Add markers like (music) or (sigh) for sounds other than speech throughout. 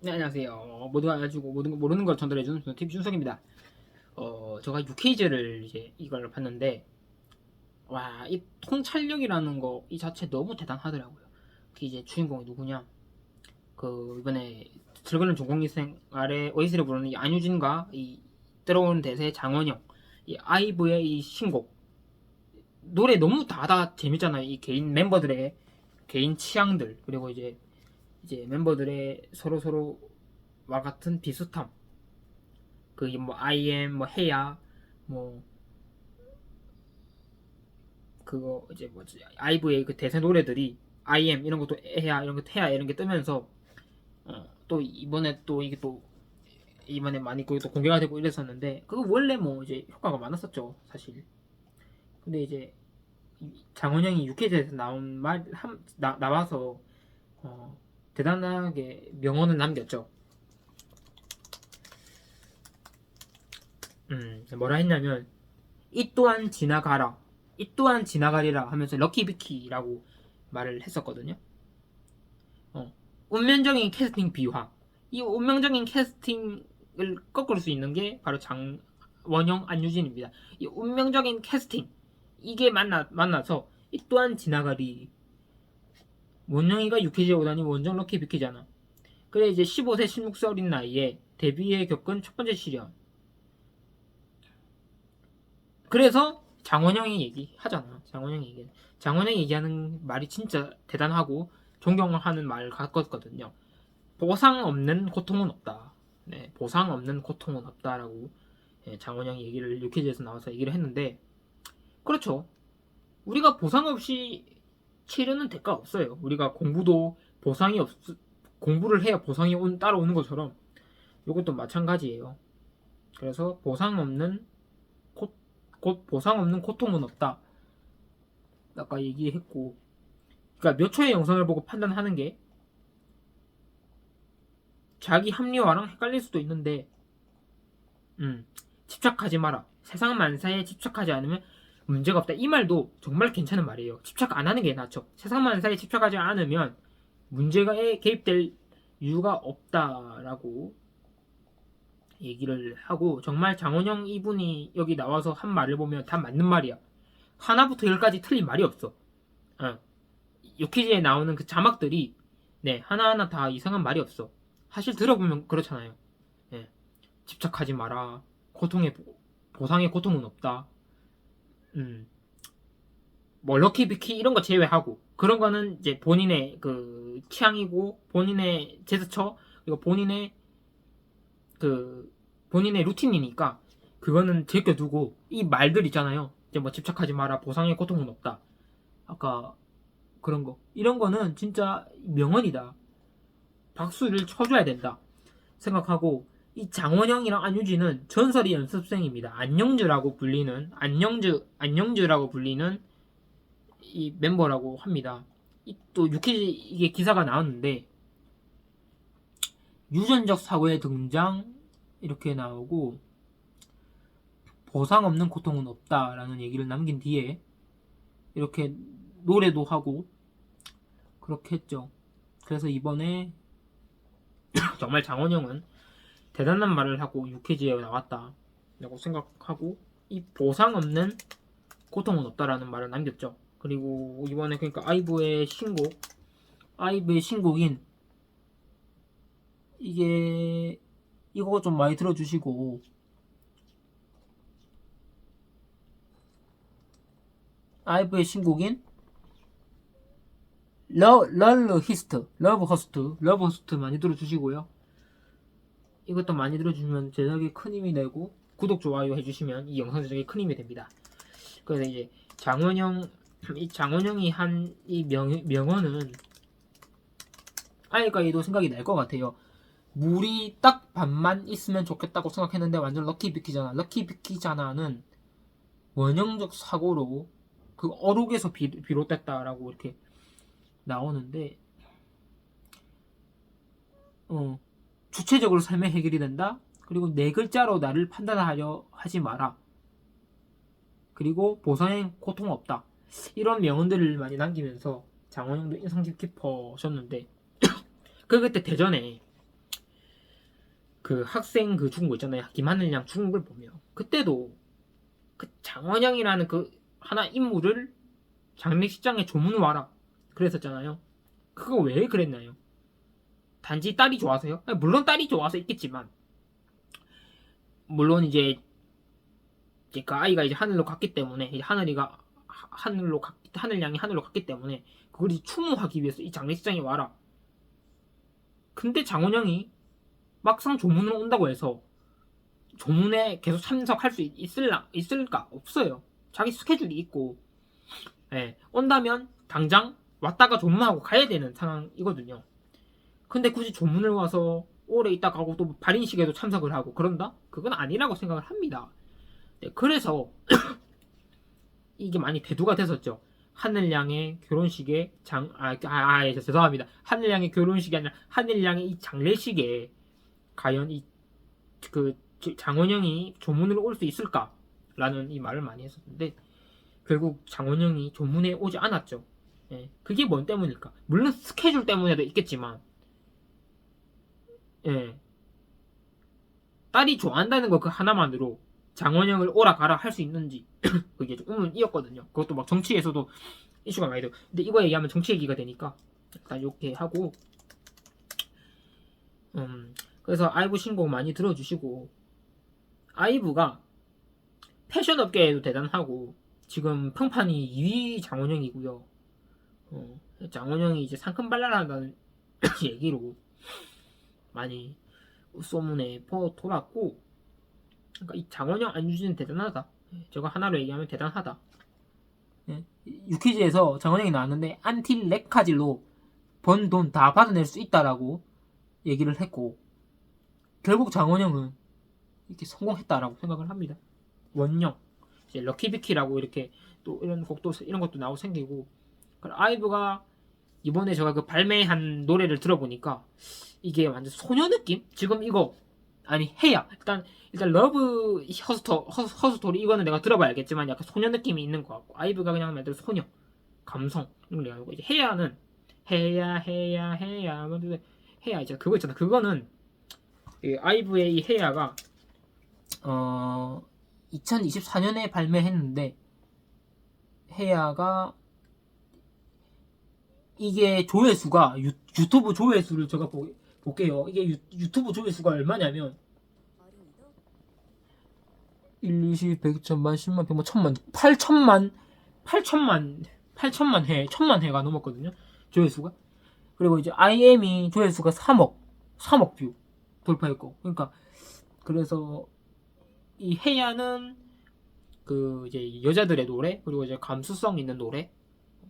네, 안녕하세요. 모두가 알려주고 모든 거 모르는 걸 전달해주는 TV 준석입니다. 어, 제가 6K제를 이제 이걸 봤는데, 와, 이 통찰력이라는 거 이 자체 너무 대단하더라고요. 그 이제 주인공이 누구냐? 그 이번에 즐거운 전공기생 아래 오이스를 부르는 이 안유진과 이 들어온 대세 장원영, 이 아이브의 이 신곡 노래 너무 다다 재밌잖아요. 이 개인 멤버들의 개인 취향들 그리고 이제 이제 멤버들의 서로 서로 와 같은 비슷함. 그게 뭐 IM 뭐 해야 뭐 그거 이제 뭐지 아이브의 그 대세 노래들이 IM 이런 것도 해야 이런 것도 해야 이런 게 뜨면서 어, 또 이번에 또 이게 또 이번에 많이 그또 공개가 되고 이랬었는데 그거 원래 뭐 이제 효과가 많았었죠 사실. 근데 이제 이 장원영이 6회제에서 나온 말 한, 나, 나와서 어, 대단하게 명언을 남겼죠. 음, 뭐라 했냐면 이 또한 지나가라. 이 또한 지나가리라 하면서 럭키비키라고 말을 했었거든요. 어, 운명적인 캐스팅 비화. 이 운명적인 캐스팅을 꺾을 수 있는 게 바로 장원영 안유진입니다. 이 운명적인 캐스팅 이게 만나 만나서 이 또한 지나가리. 원영이가 6회제 오다니 원정 럭키 비키잖아. 그래 이제 15세 16세 어린 나이에 데뷔에 겪은 첫 번째 시련. 그래서 장원영이 얘기하잖아. 장원영이 얘기. 장원영이 얘기하는 말이 진짜 대단하고 존경을 하는 말 같거든요. 보상 없는 고통은 없다. 네, 보상 없는 고통은 없다라고 예, 장원영이 얘기를 유퀴즈에서 나와서 얘기를 했는데 그렇죠. 우리가 보상 없이 치르는 대가 없어요. 우리가 공부도 보상이 없 공부를 해야 보상이 온, 따라오는 것처럼 이것도 마찬가지예요. 그래서 보상 없는 고, 고, 보상 없는 고통은 없다. 아까 얘기했고, 그러니까 몇 초의 영상을 보고 판단하는 게 자기 합리화랑 헷갈릴 수도 있는데, 음, 집착하지 마라. 세상 만사에 집착하지 않으면 문제가 없다. 이 말도 정말 괜찮은 말이에요. 집착 안 하는 게 낫죠. 세상 만 사에 집착하지 않으면 문제가에 개입될 이유가 없다라고 얘기를 하고 정말 장원영 이분이 여기 나와서 한 말을 보면 다 맞는 말이야. 하나부터 열까지 틀린 말이 없어. 어. 유퀴즈에 나오는 그 자막들이 네 하나하나 다 이상한 말이 없어. 사실 들어보면 그렇잖아요. 예. 집착하지 마라. 고통의 보- 보상의 고통은 없다. 음. 뭐 럭키 비키 이런 거 제외하고 그런 거는 이제 본인의 그 취향이고 본인의 제스처 그리고 본인의 그 본인의 루틴이니까 그거는 제껴두고 이 말들 있잖아요. 이제 뭐 집착하지 마라 보상의 고통은 없다. 아까 그런 거 이런 거는 진짜 명언이다. 박수를 쳐줘야 된다 생각하고 이 장원영이랑 안유진은 전설의 연습생입니다. 안영주라고 불리는 안영주 안영주라고 불리는 이 멤버라고 합니다. 이또 유퀴즈 이게 기사가 나왔는데 유전적 사고의 등장 이렇게 나오고 보상 없는 고통은 없다라는 얘기를 남긴 뒤에 이렇게 노래도 하고 그렇게 했죠. 그래서 이번에 (coughs) 정말 장원영은 대단한 말을 하고 유퀴즈에 나왔다 라고 생각하고 이 보상 없는 고통은 없다라는 말을 남겼죠. 그리고 이번에 그러니까 아이브의 신곡 아이브의 신곡인 이게 이거 좀 많이 들어주시고 아이브의 신곡인 러, 럴러 히스트 러브 허스트 러브 허스트 많이 들어주시고요 이것도 많이 들어주시면 제작에 큰 힘이 되고 구독 좋아요 해주시면 이 영상 제작에 큰 힘이 됩니다 그래서 이제 장원영 이 장원영이 한 이 명언은 아이까지도 생각이 날 것 같아요. 물이 딱 반만 있으면 좋겠다고 생각했는데 완전 럭키 비키잖아. 럭키 비키잖아는 원형적 사고로 그 어록에서 비, 비롯됐다라고 이렇게 나오는데 어 주체적으로 삶의 해결이 된다. 그리고 네 글자로 나를 판단하려 하지 마라. 그리고 보상의 고통 없다. 이런 명언들을 많이 남기면서 장원영도 인상 깊어졌는데 (clears throat) 그 그때 대전에 그 학생 그 죽은 거 있잖아요. 김하늘 양 죽은 걸 보면 그때도 그 장원영이라는 그 하나 인물을 장례식장에 조문 와라 그랬었잖아요. 그거 왜 그랬나요? 단지 딸이 좋아서요? 아니, 물론 딸이 좋아서 있겠지만 물론 이제 그 아이가 이제 하늘로 갔기 때문에 이제 하늘이가 하- 하늘로 갔 하늘 양이 하늘로 갔기 때문에 그걸 이제 추모하기 위해서 이 장례식장에 와라. 근데 장원영이 막상 조문으로 온다고 해서 조문에 계속 참석할 수 있- 있을라 있을까 없어요. 자기 스케줄이 있고, 예, 온다면 당장 왔다가 조문하고 가야 되는 상황이거든요. 근데 굳이 조문을 와서 오래 있다 가고 또 발인식에도 참석을 하고 그런다? 그건 아니라고 생각을 합니다. 네, 그래서 (clears throat) 이게 많이 대두가 됐었죠. 하늘양의 결혼식에 장, 아, 아, 아, 예, 죄송합니다. 하늘양의 결혼식이 아니라 하늘양의 이 장례식에 과연 이, 그, 장원영이 조문으로 올 수 있을까? 라는 이 말을 많이 했었는데, 결국 장원영이 조문에 오지 않았죠. 예, 그게 뭔 때문일까? 물론 스케줄 때문에도 있겠지만, 예, 딸이 좋아한다는 거 그 하나만으로 장원영을 오라 가라 할 수 있는지 (coughs) 그게 좀 의문이었거든요. 그것도 막 정치에서도 이슈가 많이 되고 근데 이거 얘기하면 정치 얘기가 되니까 일단 이렇게 하고 음 그래서 아이브 신곡 많이 들어주시고 아이브가 패션 업계에도 대단하고 지금 평판이 2위 장원영이고요. 어, 장원영이 이제 상큼 발랄한다는 (coughs) 얘기로 많이 소문에 퍼 돌았고 그러니까 이 장원영 안유진은 대단하다. 예, 저거 하나로 얘기하면 대단하다. 예, 유퀴즈에서 장원영이 나왔는데 안틸 레카질로 번 돈 다 받아낼 수 있다라고 얘기를 했고 결국 장원영은 이렇게 성공했다라고 생각을 합니다. 원영, 이제 럭키비키라고 이렇게 또 이런 곡도 이런 것도 나오고 생기고 그 아이브가 이번에 제가 그 발매한 노래를 들어보니까 이게 완전 소녀 느낌? 지금 이거 아니 해야 일단 일단 러브 허스토 허, 허스토리 이거는 내가 들어봐야 알겠지만 약간 소녀 느낌이 있는 것 같고 아이브가 그냥 말 그대로 소녀 감성 이런 걸 얘기하고 이제 해야는 해야 해야 해야 근데 해야 이제 그거 있잖아 그거는 이 아이브의 이 해야가 어 2024년에 발매했는데 해야가 이게 조회수가 유, 유튜브 조회수를 제가 보, 볼게요. 이게 유, 유튜브 조회수가 얼마냐면 1, 20, 100, 1000만, 10만, 100만, 1000만, 8천만, 8천만, 8천만 회, 1000만 회가 넘었거든요. 조회수가. 그리고 이제 IM이 조회수가 3억, 3억 뷰 돌파했고. 그러니까 그래서 이 해야는 그 이제 여자들의 노래 그리고 이제 감수성 있는 노래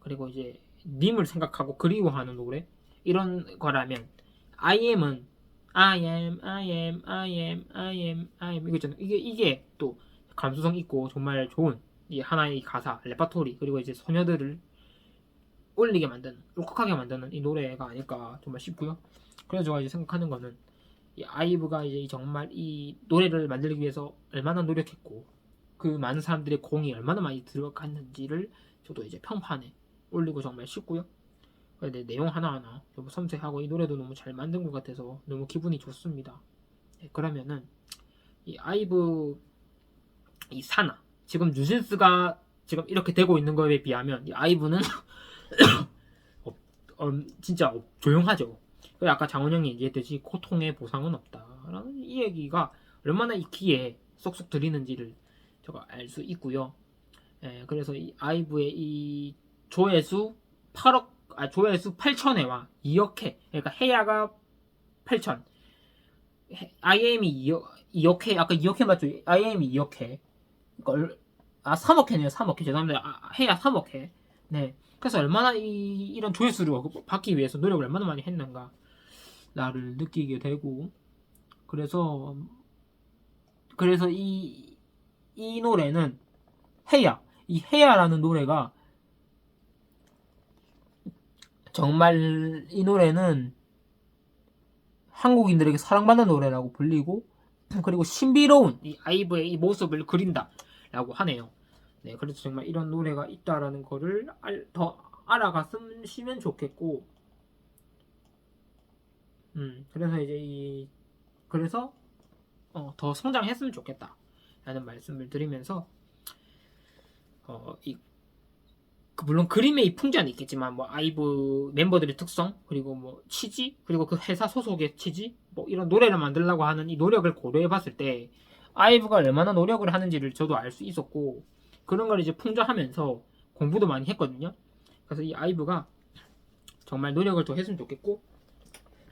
그리고 이제 님을 생각하고 그리워하는 노래 이런 거라면 I am은 I am, I am, I am, I am, I am 이거 있잖아요. 이게 이게 또 감수성 있고 정말 좋은 이 하나의 가사, 레파토리 그리고 이제 소녀들을 올리게 만드는, 울컥하게 만드는 이 노래가 아닐까 정말 싶고요. 그래서 제가 이제 생각하는 거는 이 아이브가 이제 정말 이 노래를 만들기 위해서 얼마나 노력했고 그 많은 사람들의 공이 얼마나 많이 들어갔는지를 저도 이제 평판에 올리고 정말 싶고요. 근데 내용 하나하나 너무 섬세하고 이 노래도 너무 잘 만든 것 같아서 너무 기분이 좋습니다. 네, 그러면은 이 아이브 이 사나 지금 뉴진스가 지금 이렇게 되고 있는 거에 비하면 이 아이브는 (coughs) 어, 어, 진짜 어, 조용하죠. 아까 장원영이 얘기했듯이 고통의 보상은 없다라는 이 얘기가 얼마나 이 귀에 쏙쏙 들리는지를 제가 알 수 있고요. 예, 그래서 이 아이브의 이 조회수 8억 아, 조회수 8천회와 2억 회. 그러니까 해야가 8천. IM이 2억, 2억 회. 아까 2억 회 맞죠? IM이 2억 회. 그러니까 얼- 아, 3억 회네요. 3억 회. 죄송합니다. 아, 해야 3억 회. 네. 그래서 얼마나 이, 이런 조회수를 받기 위해서 노력을 얼마나 많이 했는가. 나를 느끼게 되고. 그래서, 그래서 이, 이 노래는 해야. 이 해야라는 노래가 정말 이 노래는 한국인들에게 사랑받는 노래라고 불리고 (clears throat) 그리고 신비로운 이 아이브의 이 모습을 그린다라고 하네요. 네, 그래서 정말 이런 노래가 있다라는 거를 알, 더 알아갔으면 좋겠고, 음, 그래서 이제 이 그래서 어, 더 성장했으면 좋겠다 라는 말씀을 드리면서 어, 이, 그 물론 그림의 이 풍자는 있겠지만 뭐 아이브 멤버들의 특성 그리고 뭐 취지 그리고 그 회사 소속의 취지 뭐 이런 노래를 만들려고 하는 이 노력을 고려해 봤을 때 아이브가 얼마나 노력을 하는지를 저도 알 수 있었고 그런 걸 이제 풍자하면서 공부도 많이 했거든요. 그래서 이 아이브가 정말 노력을 더 했으면 좋겠고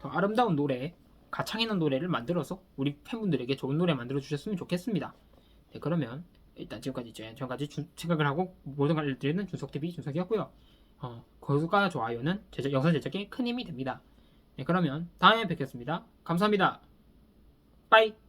더 아름다운 노래 가창 있는 노래를 만들어서 우리 팬분들에게 좋은 노래 만들어 주셨으면 좋겠습니다. 네, 그러면 일단 지금까지 이제 전까지 준- 생각을 하고 모든 걸 알려드리는 준석TV 준석이었고요. 어, 구독과 좋아요는 제작, 영상 제작에 큰 힘이 됩니다. 네, 그러면 다음에 뵙겠습니다. 감사합니다. 빠이!